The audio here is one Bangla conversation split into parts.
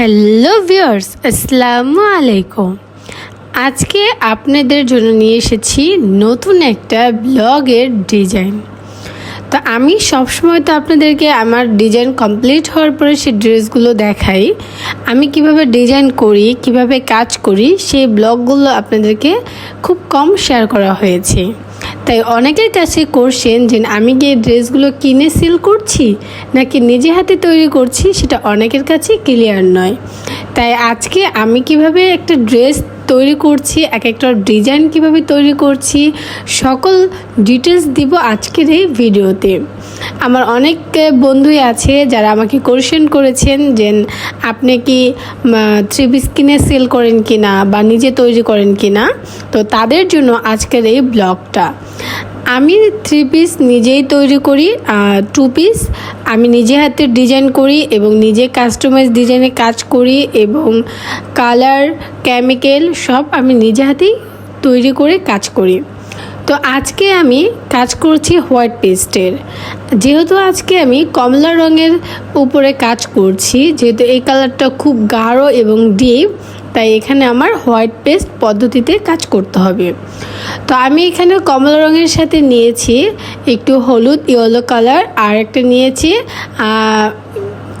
হ্যালো ভিউয়ার্স, আসসালামু আলাইকুম। আজকে আপনাদের জন্য নিয়ে এসেছি নতুন একটা ব্লগের ডিজাইন। তো আমি সবসময় তো আপনাদেরকে আমার ডিজাইন কমপ্লিট হওয়ার পরে সেই ড্রেসগুলো দেখাই। আমি কীভাবে ডিজাইন করি, কীভাবে কাজ করি, সেই ব্লগগুলো আপনাদেরকে খুব কম শেয়ার করা হয়েছে। তাই অনেকেই কাছে করছেন যে আমি কি ড্রেসগুলো কিনে সিল করছি? নাকি নিজে হাতে তৈরি করছি? সেটা অনেকের কাছে ক্লিয়ার নয়। তাই আজকে আমি কীভাবে একটা ড্রেস তৈরি করছি, এক একটা ডিজাইন কীভাবে তৈরি করছি, সকল ডিটেলস দিব আজকের এই ভিডিওতে। আমার অনেক বন্ধুই আছে যারা আমাকে কোয়েশ্চেন করেছেন যে, আপনি কি থ্রি পিস কিনে সেল করেন কি না বা নিজে তৈরি করেন কি না তো তাদের জন্য আজকের এই ব্লগটা আমি থ্রি পিস নিজেই তৈরি করি টু পিস আমি নিজে হাতে ডিজাইন করি এবং নিজে কাস্টমাইজ ডিজাইনে কাজ করি এবং কালার কেমিক্যাল সব আমি নিজে হাতেই তৈরি করে কাজ করি। তো আজকে আমি কাজ করছি হোয়াইট পেস্টের। যেহেতু আজকে আমি কমলা রঙের উপরে কাজ করছি, যেহেতু এই কালারটা খুব গাঢ় এবং ডিপ, তাই এখানে আমার হোয়াইট পেস্ট পদ্ধতিতে কাজ করতে হবে। তো আমি এখানে কমলা রঙের সাথে নিয়েছি একটু হলুদ, ইয়েলো কালার, আর একটা নিয়েছি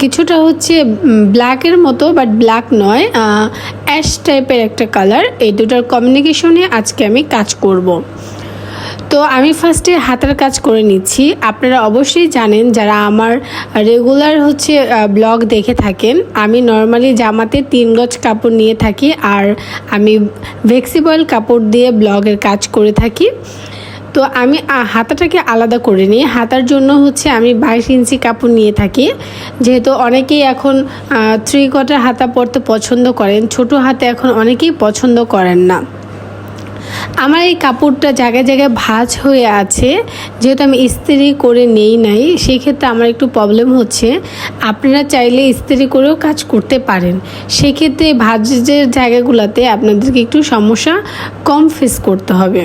কিছুটা হচ্ছে ব্ল্যাকের মতো, বাট ব্ল্যাক নয় অ্যাশ টাইপের একটা কালার। এই দুটার কমিউনিকেশনে আজকে আমি কাজ করব। তো আমি ফার্স্টে হাতের কাজ করে নিচ্ছি। আপনারা অবশ্যই জানেন যারা আমার রেগুলার হচ্ছে ব্লগ দেখে থাকেন, আমি নর্মালি জামাতে তিন গজ কাপড় নিয়ে থাকি আর আমি ভেক্সিবল কাপড় দিয়ে ব্লগের কাজ করে থাকি। তো আমি হাতাটাকে আলাদা করে নিই। হাতার জন্য হচ্ছে আমি বাইশ ইঞ্চি কাপড় নিয়ে থাকি। যেহেতু অনেকেই এখন থ্রি কটার হাতা পরতে পছন্দ করেন, ছোট হাতে এখন অনেকেই পছন্দ করেন না। আমার এই কাপড়টা জায়গায় জায়গায় ভাঁজ হয়ে আছে, যেহেতু আমি ইস্ত্রি করে নেই নাই সেক্ষেত্রে আমার একটু প্রবলেম হচ্ছে। আপনারা চাইলে ইস্ত্রি করেও কাজ করতে পারেন। সেক্ষেত্রে ভাঁজের জায়গাগুলোতে আপনাদেরকে একটু সমস্যা কম ফেস করতে হবে।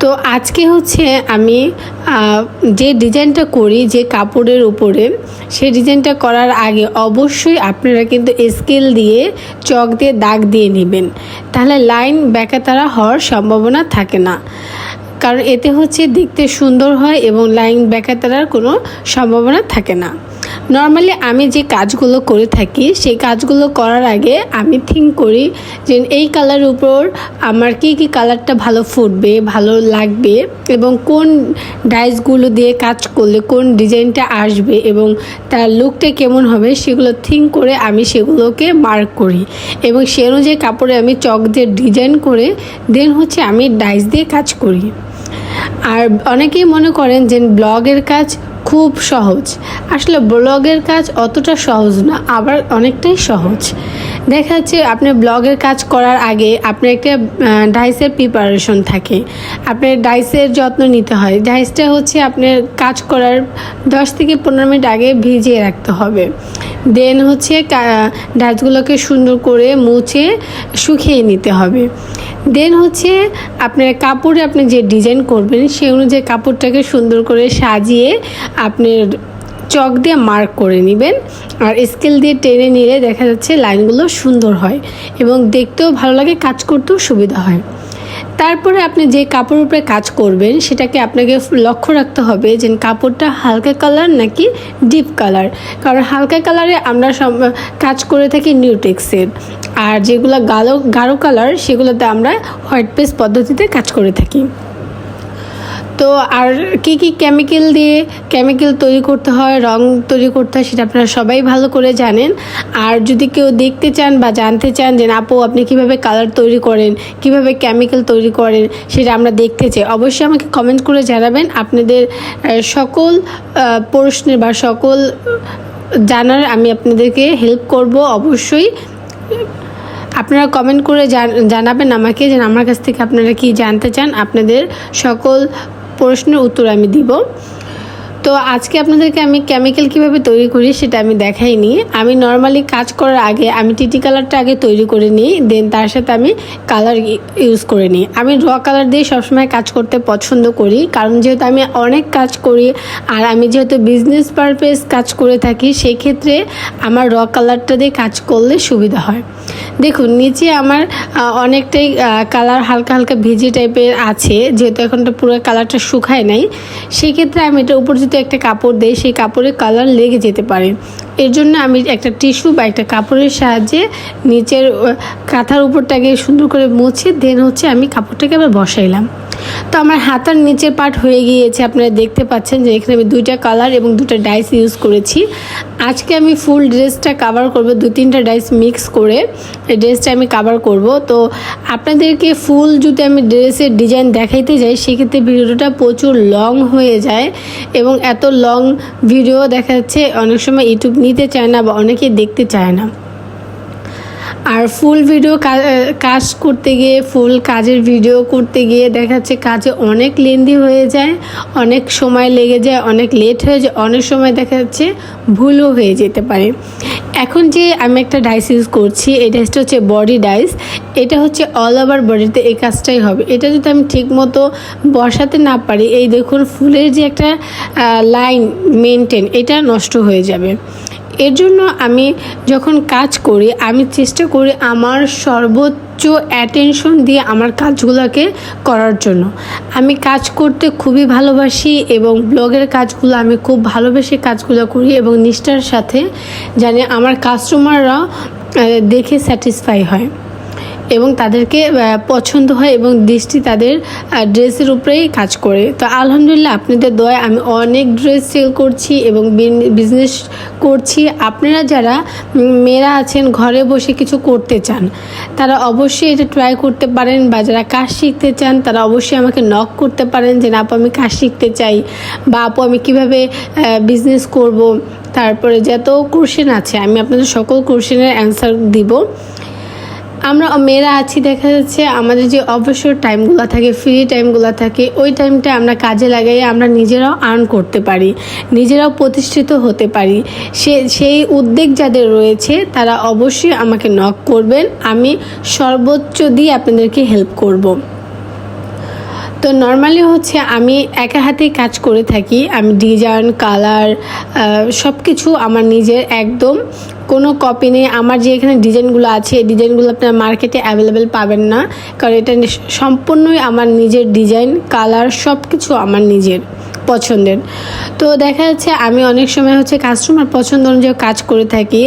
তো আজকে হচ্ছে আমি যে ডিজাইনটা করি, যে কাপড়ের উপরে সেই ডিজাইনটা করার আগে অবশ্যই আপনারা কিন্তু স্কেল দিয়ে চক দিয়ে দাগ দিয়ে নেবেন। তাহলে লাইন তারা হওয়ার সম্ভাবনা থাকে না। কারণ এতে হচ্ছে দেখতে সুন্দর হয় এবং লাইন তারার কোনো সম্ভাবনা থাকে না। নর্মালি আমি যে কাজগুলো করে থাকি, সেই কাজগুলো করার আগে আমি থিঙ্ক করি যে এই কালার উপর আমার কি কি কালারটা ভালো ফুটবে, ভালো লাগবে এবং কোন ডাইসগুলো দিয়ে কাজ করলে, কোন ডিজাইনটা আসবে এবং তার লুকটা কেমন হবে সেগুলো থিঙ্ক করে আমি সেগুলোকে মার্ক করি। এবং সে অনুযায়ী কাপড়ে আমি চক দিয়ে ডিজাইন করে দেন হচ্ছে আমি ডাইস দিয়ে কাজ করি। আর অনেকেই মনে করেন যে ব্লগের কাজ খুব সহজ। আসলে ব্লগের কাজ অতটা সহজ না, আবার অনেকটাই সহজ। দেখা যাচ্ছে আপনি ব্লগের কাজ করার আগে আপনার একটা ডাইসের প্রিপারেশন থাকে। আপনার ডাইসের যত্ন নিতে হয়। ডাইসটা হচ্ছে আপনার কাজ করার দশ থেকে পনেরো মিনিট আগে ভিজিয়ে রাখতে হবে। দেন হচ্ছে ডাইসগুলোকে সুন্দর করে মুছে শুকিয়ে নিতে হবে। দেন হচ্ছে আপনার কাপড়ে আপনি যে ডিজাইন করবেন, সে অনুযায়ী কাপড়টাকে সুন্দর করে সাজিয়ে আপনার চক দিয়ে মার্ক করে নেবেন আর স্কেল দিয়ে টেনে নিলে দেখা যাচ্ছে লাইনগুলো সুন্দর হয় এবং দেখতেও ভালো লাগে, কাজ করতেও সুবিধা হয়। তারপরে আপনি যে কাপড়ের উপরে কাজ করবেন, সেটাকে আপনাকে লক্ষ্য রাখতে হবে যে কাপড়টা হালকা কালার নাকি ডিপ কালার কারণ হালকা কালারে আমরা সব কাজ করে থাকি নিউটেক্সের আর যেগুলো গালো, গাঢ় কালার সেগুলোতে আমরা হোয়াইট পেস্ট পদ্ধতিতে কাজ করে থাকি। তো আর কি কি কেমিক্যাল দিয়ে কেমিক্যাল তৈরি করতে হয়, রং তৈরি করতে হয় সেটা আপনারা সবাই ভালো করে জানেন। আর যদি কেউ দেখতে চান বা জানতে চান যে, আপু, আপনি কীভাবে কালার তৈরি করেন, কীভাবে কেমিক্যাল তৈরি করেন? সেটা আমরা দেখতে চাই। অবশ্যই আমাকে কমেন্ট করে জানাবেন। আপনাদের সকল প্রশ্নের বা সকল জানার আমি আপনাদেরকে হেল্প করব অবশ্যই। আপনারা কমেন্ট করে জানাবেন আমাকে যে, আমার কাছ থেকে আপনারা কি জানতে চান? আপনাদের সকল প্রশ্নের উত্তর আমি দিব। তো আজকে আপনাদেরকে আমি কেমিক্যাল কীভাবে তৈরি করি সেটা আমি দেখাই দেখাইনি আমি নর্মালি কাজ করার আগে আমি টিটি কালারটা আগে তৈরি করে নিই দেন তার সাথে আমি কালার ইউজ করে নিই। আমি র কালার দিয়ে সবসময় কাজ করতে পছন্দ করি, কারণ যেহেতু আমি অনেক কাজ করি আর আমি যেহেতু বিজনেস পারপাস কাজ করে থাকি সেই ক্ষেত্রে আমার র কালারটা দিয়ে কাজ করলে সুবিধা হয়। দেখুন, নিচে আমার অনেকটাই কালার হালকা হালকা ভিজি টাইপের আছে, যেহেতু এখনটা পুরো কালারটা শুকায় নাই, সেক্ষেত্রে আমি এটা উপর যদি একটা কাপড় দেয়, সেই কাপড়ের কালার লেগে যেতে পারে। এর জন্য আমি একটা টিস্যু বা একটা কাপড়ের সাহায্যে নিচের কাঁথার উপরটাকে সুন্দর করে মুছে দেন হচ্ছে আমি কাপড়টাকে আবার বসাইলাম। তো আমার হাতার নিচের পার্ট হয়ে গিয়েছে। আপনারা দেখতে পাচ্ছেন যে এখানে আমি দুইটা কালার এবং দুটো ডাইস ইউজ করেছি। আজকে আমি ফুল ড্রেসটা কাভার করব দু তিনটা ডাইস মিক্স করে। ড্রেসটা আমি কাভার করব। তো আপনাদেরকে ফুল যদি আমি ড্রেসের ডিজাইন দেখাইতে যাই, সেক্ষেত্রে ভিডিওটা প্রচুর লং হয়ে যায় এবং এত লং ভিডিও দেখা যাচ্ছে, অনেক সময় ইউটিউব নিতে চায় না বা অনেকে দেখতে চায় না। আর ফুল ভিডিও কাজ করতে গিয়ে ফুল কাজের ভিডিও করতে গিয়ে দেখা যাচ্ছে কাজে অনেক লেন্দি হয়ে যায়, অনেক সময় লেগে যায়, অনেক লেট হয়ে যায়, অনেক সময় দেখা যাচ্ছে ভুলও হয়ে যেতে পারে। এখন যে আমি একটা ডাইস ইউজ করছি, এই ডাইসটা হচ্ছে বডি ডাইস এটা হচ্ছে অল ওভার বডিতে এই কাজটাই হবে। এটা যদি আমি ঠিক মতো বসাতে না পারি, এই দেখুন ফুলের যে একটা লাইন মেনটেন এটা নষ্ট হয়ে যাবে। এর জন্য আমি যখন কাজ করি, আমি চেষ্টা করি আমার সর্বোচ্চ অ্যাটেনশন দিয়ে আমার কাজগুলোকে করার জন্য। আমি কাজ করতে খুবই ভালোবাসি এবং ব্লগের কাজগুলো, আমি খুব ভালোবেসে কাজগুলো করি এবং নিষ্ঠার সাথে জানি আমার কাস্টমাররা দেখে স্যাটিসফাই হয়। এবং তাদেরকে পছন্দ হয় এবং দৃষ্টি তাদের ড্রেসের উপরেই কাজ করে। তো আলহামদুলিল্লাহ আপনাদের দয়ায় আমি অনেক ড্রেস সেল করছি এবং বিজনেস করছি। আপনারা যারা মেয়েরা আছেন, ঘরে বসে কিছু করতে চান, তারা অবশ্যই এটা ট্রাই করতে পারেন বা যারা কাজ শিখতে চান, তারা অবশ্যই আমাকে নক করতে পারেন যে, না, আপু, আমি কাজ শিখতে চাই বা, আপু, আমি কীভাবে বিজনেস করব? তারপরে যত কোশ্চেন আছে, আমি আপনাদের সকল কোশ্চেনের অ্যান্সার দিব। আমরা মেয়েরা আছি, দেখা যাচ্ছে আমাদের যে অবসর টাইমগুলো থাকে ফ্রি টাইমগুলো থাকে, ওই টাইমটা আমরা কাজে লাগাই, আমরা নিজেরাও আর্ন করতে পারি, নিজেরাও প্রতিষ্ঠিত হতে পারি সে, সেই উদ্বেগ যাদের রয়েছে, তারা অবশ্যই আমাকে নক করবেন, আমি সর্বোচ্চ দিয়ে আপনাদেরকে হেল্প করব। তো নর্মালি হচ্ছে আমি একা হাতেই কাজ করে থাকি। আমি ডিজাইন কালার সব কিছু আমার নিজের একদম। কোনো কপি নেই। আমার যে এখানে ডিজাইনগুলো আছে, এই ডিজাইনগুলো আপনার মার্কেটে অ্যাভেলেবেল পাবেন না। কারণ এটা সম্পূর্ণই আমার নিজের ডিজাইন কালার সব কিছু আমার নিজের। পছন্দের। তো দেখা যাচ্ছে আমি অনেক সময় হচ্ছে কাস্টমার পছন্দ অনুযায়ী কাজ করে থাকি।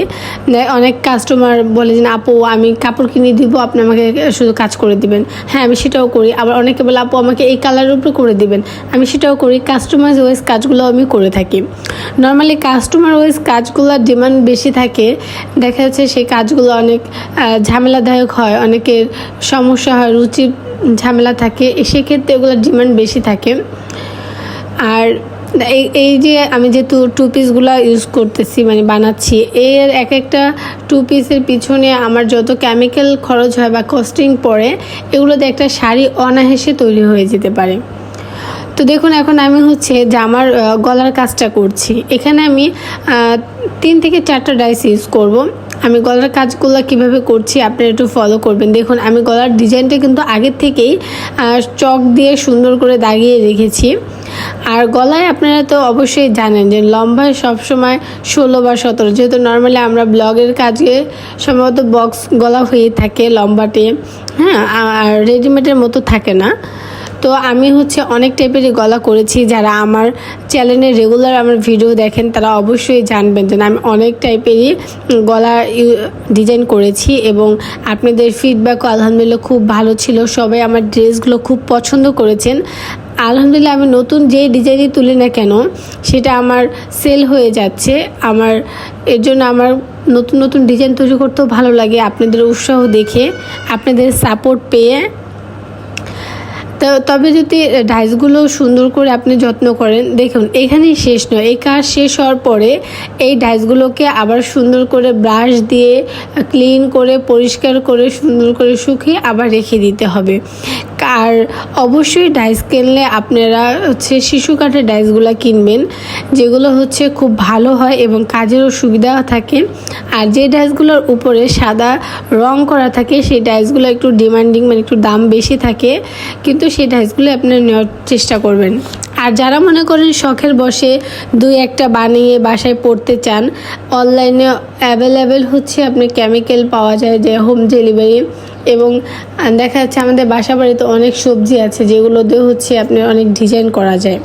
অনেক কাস্টমার বলে যে আপু, আমি কাপড় কিনে দিব, আপনি আমাকে শুধু কাজ করে দিবেন। হ্যাঁ আমি সেটাও করি। আবার অনেকে বলে, আপু, আমাকে এই কালারের উপরে করে দিবেন। আমি সেটাও করি। কাস্টমার ওয়াইজ কাজগুলো আমি করে থাকি। নর্মালি কাস্টমার ওয়াইজ কাজগুলোর ডিমান্ড বেশি থাকে। দেখা যাচ্ছে সেই কাজগুলো অনেক ঝামেলাদায়ক হয়, অনেকের সমস্যা হয়, রুচির ঝামেলা থাকে। সেক্ষেত্রে এগুলোর ডিমান্ড বেশি থাকে। আর এই এই যে আমি যে টু পিসগুলো ইউজ করতেছি মানে বানাচ্ছি, এর এক একটা টু পিসের পিছনে আমার যত কেমিক্যাল খরচ হয় বা কস্টিং পড়ে, এগুলোতে একটা শাড়ি অনায়াসে তৈরি হয়ে যেতে পারে। তো দেখুন, এখন আমি হচ্ছে জামার গলার কাজটা করছি। এখানে আমি তিন থেকে চারটা ডাইস ইউজ করব। আমি গলার কাজগুলো কীভাবে করছি আপনারা একটু ফলো করবেন। দেখুন, আমি গলার ডিজাইনটা কিন্তু আগের থেকেই চক দিয়ে সুন্দর করে দাগিয়ে রেখেছি। আর গলায় আপনারা তো অবশ্যই জানেন যে লম্বায় সবসময় ষোলো বা সতেরো। যেহেতু নর্মালি আমরা ব্লগের কাজে সম্ভবত বক্স গলা হয়ে থাকে লম্বাটি। হ্যাঁ আর রেডিমেডের মতো থাকে না। তো আমি হচ্ছে অনেক টাইপেরই গলা করেছি, যারা আমার চ্যানেলে রেগুলার আমার ভিডিও দেখেন, তারা অবশ্যই জানবেন যে আমি অনেক টাইপেরই গলা ডিজাইন করেছি এবং আপনাদের ফিডব্যাকও আলহামদুলিল্লাহ খুব ভালো ছিল। সবাই আমার ড্রেসগুলো খুব পছন্দ করেছেন। আলহামদুলিল্লাহ আমি নতুন যে ডিজাইনই তুলি না কেন, সেটা আমার সেল হয়ে যাচ্ছে। আমার, এর জন্য আমার নতুন নতুন ডিজাইন তৈরি করতেও ভালো লাগে। আপনাদের উৎসাহ দেখে, আপনাদের সাপোর্ট পেয়ে তবে যদি ডাইসগুলো সুন্দর করে আপনি যত্ন করেন, দেখুন, এখানেই শেষ নয়। এই কাজ শেষ হওয়ার পরে এই ডাইসগুলোকে আবার সুন্দর করে ব্রাশ দিয়ে ক্লিন করে, পরিষ্কার করে, সুন্দর করে শুকিয়ে আবার রেখে দিতে হবে। আর অবশ্যই ডাইস কিনলে আপনারা হচ্ছে শিশু কাঠের ডাইসগুলো কিনবেন, যেগুলো হচ্ছে খুব ভালো হয় এবং কাজেরও সুবিধাও থাকে। আর যে ডাইসগুলোর উপরে সাদা রং করা থাকে, সেই ডাইসগুলো একটু ডিমান্ডিং মানে একটু দাম বেশি থাকে, কিন্তু সেই ডাইসগুলো আপনারা নেওয়ার চেষ্টা করবেন। আর যারা মনে করেন শখের বসে দুই একটা বানিয়ে বাসায় পড়তে চান অনলাইনে অ্যাভেলেবেল হচ্ছে আপনি কেমিক্যাল পাওয়া যায়, যে হোম ডেলিভারি এবং দেখা যাচ্ছে আমাদের বাসা বাড়িতে অনেক সবজি আছে যেগুলো দিয়ে হচ্ছে আপনি অনেক ডিজাইন করা যায়।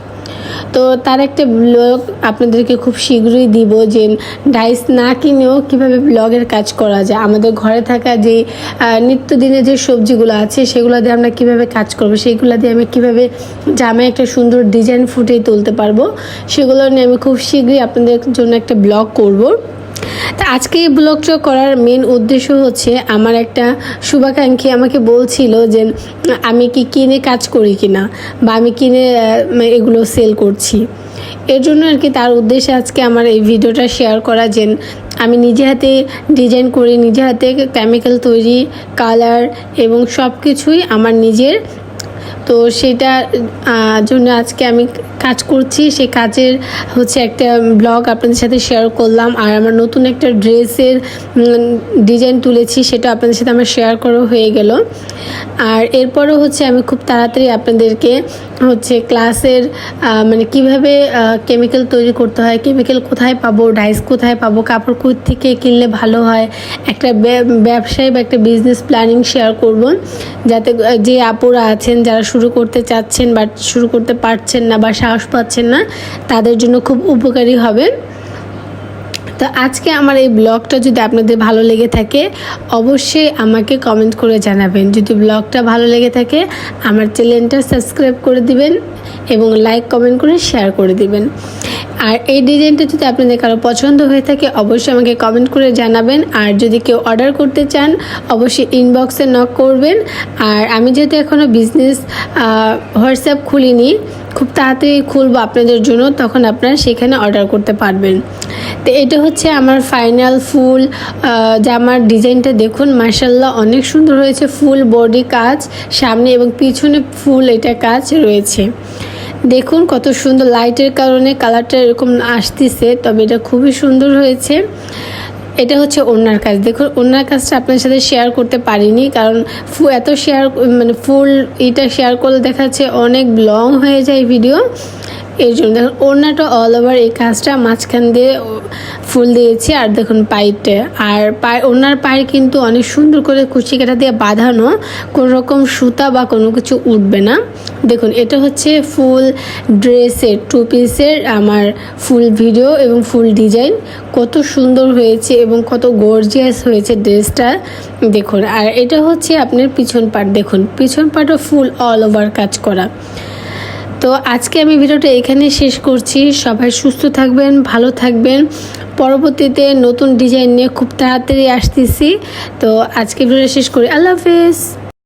তো তার একটা ব্লগ আপনাদেরকে খুব শীঘ্রই দিব যে ডাইস না কিনেও কীভাবে ব্লগের কাজ করা যায়। আমাদের ঘরে থাকা যে আহ, নিত্যদিনের যে সবজিগুলো আছে সেগুলো দিয়ে আমরা কীভাবে কাজ করব সেগুলো দিয়ে আমি কীভাবে জামে একটা সুন্দর ডিজাইন ফুটিয়ে তুলতে পারব সেগুলো নিয়ে আমি খুব শীঘ্রই আপনাদের জন্য একটা ব্লগ করব। তা আজকে এই ব্লগটা করার মেন উদ্দেশ্য হচ্ছে আমার একটা শুভাকাঙ্ক্ষী আমাকে বলছিল যে, আমি কি কিনে কাজ করি কিনা? বা আমি কিনে এগুলো সেল করছি। এর জন্য আর কি তার উদ্দেশ্যে আজকে আমার এই ভিডিওটা শেয়ার করা যে, আমি নিজে হাতে ডিজাইন করি, নিজে হাতে কেমিক্যাল তৈরি কালার এবং সব কিছুই আমার নিজের তো সেটা জন্য আজকে আমি কাজ করছি। সেই কাজের হচ্ছে একটা ব্লগ আপনাদের সাথে শেয়ার করলাম। আর আমার নতুন একটা ড্রেসের ডিজাইন তুলেছি, সেটা আপনাদের সাথে আমার শেয়ার করা হয়ে গেল। আর এরপরও হচ্ছে আমি খুব তাড়াতাড়ি আপনাদেরকে হচ্ছে ক্লাসের মানে কীভাবে কেমিক্যাল তৈরি করতে হয় কেমিক্যাল কোথায় পাবো ডাইস কোথায় পাবো, কাপড় কোথ থেকে কিনলে ভালো হয়, একটা ব্য- ব্যবসায় বা একটা বিজনেস প্ল্যানিং শেয়ার করব। যাতে যে আপুরা আছেন, যারা শুরু করতে চাচ্ছেন বা শুরু করতে পারছেন না বা সাহস পাচ্ছেন না, তাদের জন্য খুব উপকারী হবে। তো আজকে আমার এই ব্লগটা যদি আপনাদের ভালো লেগে থাকে, অবশ্যই আমাকে কমেন্ট করে জানাবেন। যদি ব্লগটা ভালো লেগে থাকে, আমার চ্যানেলটা সাবস্ক্রাইব করে দিবেন এবং লাইক কমেন্ট করে শেয়ার করে দিবেন। আর এই ডিজাইনটা যদি আপনাদের কারও পছন্দ হয়ে থাকে, অবশ্যই আমাকে কমেন্ট করে জানাবেন। আর যদি কেউ অর্ডার করতে চান, অবশ্যই ইনবক্সে নক করবেন। আর আমি যেহেতু এখনও বিজনেস হোয়াটসঅ্যাপ খুলিনি খুব তাড়াতাড়ি খুলবো আপনাদের জন্য, তখন আপনারা সেখানে অর্ডার করতে পারবেন। তো এটা হচ্ছে আমার ফাইনাল ফুল জামার ডিজাইনটা দেখুন মার্শাল্লাহ অনেক সুন্দর হয়েছে, ফুল বডি কাজ, সামনে এবং পিছনে ফুল এটা কাজ রয়েছে। দেখুন কত সুন্দর লাইটের কারণে কালারটা এরকম আসতেছে, তবে এটা খুবই সুন্দর হয়েছে। এটা হচ্ছে ওনার কাজ। দেখুন, ওনার কাজটা আপনার সাথে শেয়ার করতে পারিনি, কারণ ফু- এত শেয়ার মানে ফুল এটা শেয়ার করলে দেখা যাচ্ছে অনেক লং হয়ে যায় ভিডিও এই জন্য দেখুন, ওড়নাটা অল ওভার এই কাজটা মাঝখান দিয়ে ফুল দিয়েছি, আর দেখুন পাইপটা। আর পায়ে ওনার পায়ে কিন্তু অনেক সুন্দর করে কুচি কাটা দিয়ে বাঁধানো কোনো রকম সুতা বা কোনো কিছু উঠবে না। দেখুন, এটা হচ্ছে ফুল ড্রেসের টু পিসের আমার ফুল ভিডিও এবং ফুল ডিজাইন কত সুন্দর হয়েছে এবং কত গর্জিয়াস হয়েছে ড্রেসটা, দেখুন। আর এটা হচ্ছে আপনার পিছন পাট, দেখুন, পিছন পাটও ফুল অল ওভার কাজ করা। তো আজকে আমি ভিডিওটা এখানে শেষ করছি। সবাই সুস্থ থাকবেন, ভালো থাকবেন। পরবর্তীতে নতুন ডিজাইন নিয়ে খুব তাড়াতাড়ি আসতেছি। তো আজকে ভিডিওটা শেষ করি। আল্লাহ হাফেজ।